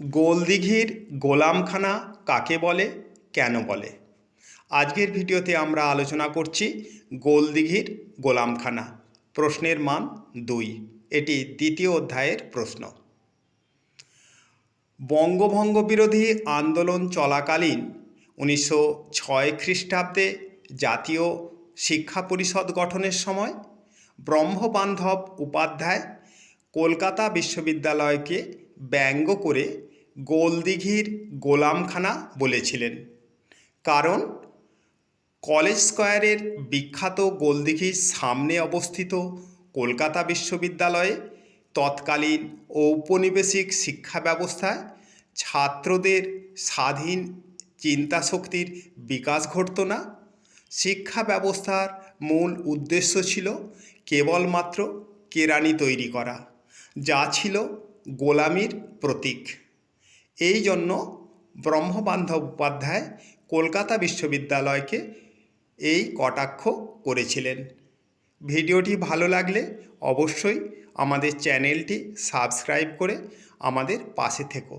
গোলদিঘির গোলামখানা কাকে বলে, কেন বলে? আজকের ভিডিওতে আমরা আলোচনা করছি গোলদিঘির গোলামখানা। প্রশ্নের মান দুই। এটি দ্বিতীয় অধ্যায়ের প্রশ্ন। বঙ্গভঙ্গ বিরোধী আন্দোলন চলাকালীন উনিশশো ছয় খ্রিস্টাব্দে জাতীয় শিক্ষা পরিষদ গঠনের সময় ব্রহ্মবান্ধব উপাধ্যায় কলকাতা বিশ্ববিদ্যালয়কে ব্যঙ্গ করে গোলদিঘির গোলামখানা বলেছিলেন। কারণ কলেজ স্কোয়ারের বিখ্যাত গোলদিঘির সামনে অবস্থিত কলকাতা বিশ্ববিদ্যালয়ে তৎকালীন ঔপনিবেশিক শিক্ষা ব্যবস্থায় ছাত্রদের স্বাধীন চিন্তাশক্তির বিকাশ ঘটত না। শিক্ষা ব্যবস্থার মূল উদ্দেশ্য ছিল কেবলমাত্র কেরানি তৈরি করা, যা ছিল গোলামির প্রতীক। এই জন্য ব্রহ্মবান্ধব উপাধ্যায় কলকাতা বিশ্ববিদ্যালয়কে এই কটাক্ষ করেছিলেন। ভিডিওটি ভালো লাগলে অবশ্যই আমাদের চ্যানেলটি সাবস্ক্রাইব করে আমাদের পাশে থেকো।